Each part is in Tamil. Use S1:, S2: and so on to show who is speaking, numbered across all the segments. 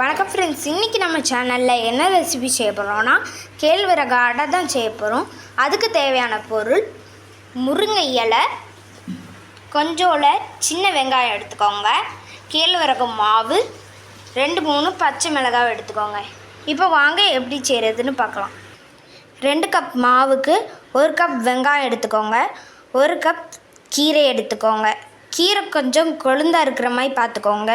S1: வணக்கம் ஃப்ரெண்ட்ஸ் இன்றைக்கி நம்ம சேனலில் என்ன ரெசிபி செய்ய போகிறோம்னா கேழ்வரகு அடை தான் செய்ய போகிறோம் அதுக்கு தேவையான பொருள் முருங்கை இலை கொஞ்சோல சின்ன வெங்காயம் எடுத்துக்கோங்க. கேழ்வரகு மாவு ரெண்டு மூணு பச்சை மிளகாய் எடுத்துக்கோங்க. இப்போ வாங்க எப்படி செய்கிறதுன்னு பார்க்கலாம். ரெண்டு கப் மாவுக்கு ஒரு கப் வெங்காயம் எடுத்துக்கோங்க. ஒரு கப் கீரை எடுத்துக்கோங்க. கீரை கொஞ்சம் கொழுந்தாக இருக்கிற மாதிரி பார்த்துக்கோங்க.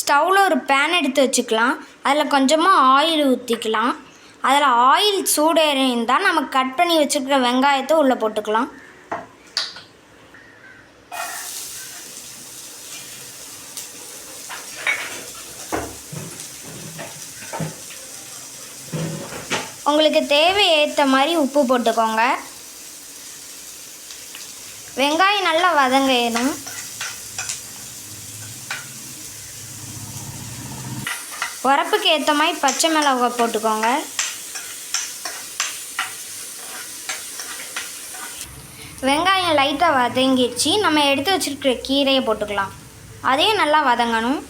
S1: ஸ்டவ்வில் ஒரு பேன் எடுத்து வச்சுக்கலாம். அதில் கொஞ்சமாக ஆயில் ஊற்றிக்கலாம் அதில் ஆயில் சூடேறிந்தால் நம்ம கட் பண்ணி வச்சுருக்கிற வெங்காயத்தை உள்ளே போட்டுக்கலாம். உங்களுக்கு தேவை ஏற்ற மாதிரி உப்பு போட்டுக்கோங்க. வெங்காயம் நல்லா வதங்கணும். உரப்புக்கு ஏற்ற மாதிரி பச்சை மிளகா போட்டுக்கோங்க. வெங்காயம் லைட்டாக வதங்கிடுச்சு. நம்ம எடுத்து வச்சுருக்கிற கீரையை போட்டுக்கலாம். அதையும் நல்லா வதங்கணும்.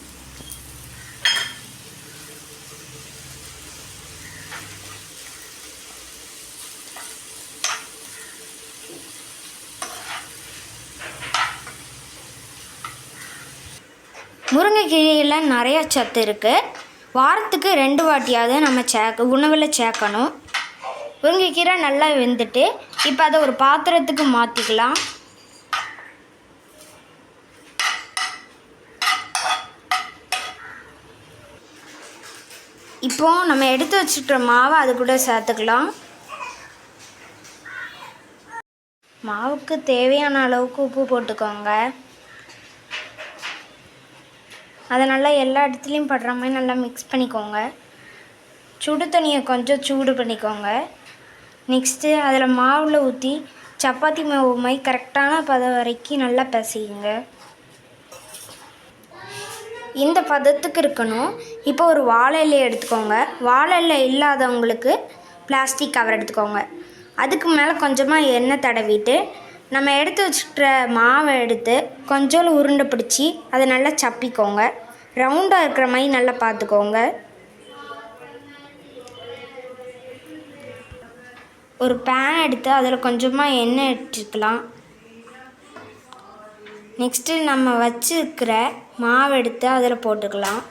S1: முருங்கைக்கீரையில் நிறைய சத்து இருக்குது வாரத்துக்கு ரெண்டு வாட்டியாவது நம்ம சேர்க்க உணவில் சேர்க்கணும். முருங்கைக்கீரை நல்லா வெந்துட்டு இப்போ அதை ஒரு பாத்திரத்துக்கு மாற்றிக்கலாம் இப்போ நம்ம எடுத்து வச்சுக்கிற மாவை அது கூட சேர்த்துக்கலாம். மாவுக்கு தேவையான அளவுக்கு உப்பு போட்டுக்கோங்க. அதை நல்லா எல்லா இடத்துலையும் படுற மாதிரி நல்லா மிக்ஸ் பண்ணிக்கோங்க. சுடு தண்ணியை கொஞ்சம் சூடு பண்ணிக்கோங்க. நெக்ஸ்ட்டு அதில் மாவில் ஊற்றி சப்பாத்தி மாவு மாதிரி கரெக்டான பதம் வரைக்கும் நல்லா பிசையுங்க. இந்த பதத்துக்கு இருக்கணும். இப்போ ஒரு வாழை இலையை எடுத்துக்கோங்க. வாழை இலை இல்லாதவங்களுக்கு பிளாஸ்டிக் கவர் எடுத்துக்கோங்க. அதுக்கு மேலே கொஞ்சமாக எண்ணெய் தடவிட்டு நம்ம எடுத்து வச்சுக்கிற மாவை எடுத்து கொஞ்சோண்டு உருண்டை பிடிச்சி அதை நல்லா சப்பிக்கோங்க. ரவுண்டாக இருக்கிற மாதிரி நல்லா பார்த்துக்கோங்க. ஒரு பேன் எடுத்து அதில் கொஞ்சமாக எண்ணெய் எடுத்துக்கலாம். நெக்ஸ்ட்டு நம்ம வச்சுருக்கிற மாவு எடுத்து அதில் போட்டுக்கலாம்.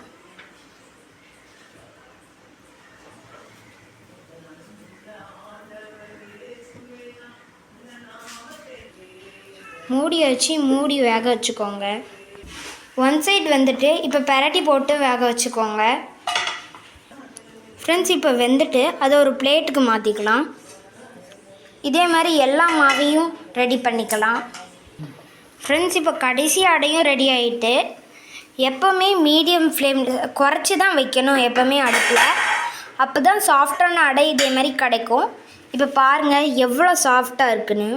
S1: மூடி வச்சு மூடி வேக வச்சுக்கோங்க. ஒன் சைடு வந்துட்டு இப்போ பெரட்டி போட்டு வேக வச்சுக்கோங்க. ஃப்ரெண்ட்ஸ் இப்போ வெந்துட்டு அதை ஒரு பிளேட்டுக்கு மாற்றிக்கலாம் இதே மாதிரி எல்லா மாவையும் ரெடி பண்ணிக்கலாம். ஃப்ரெண்ட்ஸ் இப்போ கடைசி அடையும் ரெடி ஆகிட்டு எப்போவுமே மீடியம் ஃப்ளேம் குறைச்சி தான் வைக்கணும் எப்போவுமே அடுப்பில். அப்போ தான் சாஃப்டான அடை இதே மாதிரி கிடைக்கும். இப்போ பாருங்கள் எவ்வளோ சாஃப்டாக இருக்குன்னு.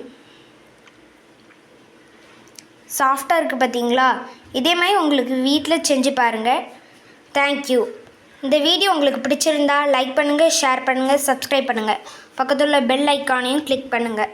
S1: சாஃப்டாக இருக்குது பார்த்தீங்களா இதே மாதிரி உங்களுக்கு வீட்டில் செஞ்சு பாருங்கள் தேங்க்யூ இந்த வீடியோ உங்களுக்கு பிடிச்சிருந்தா லைக் பண்ணுங்கள் ஷேர் பண்ணுங்கள் சப்ஸ்கிரைப் பண்ணுங்கள் பக்கத்தில் உள்ள பெல் ஐக்கானையும் கிளிக் பண்ணுங்கள்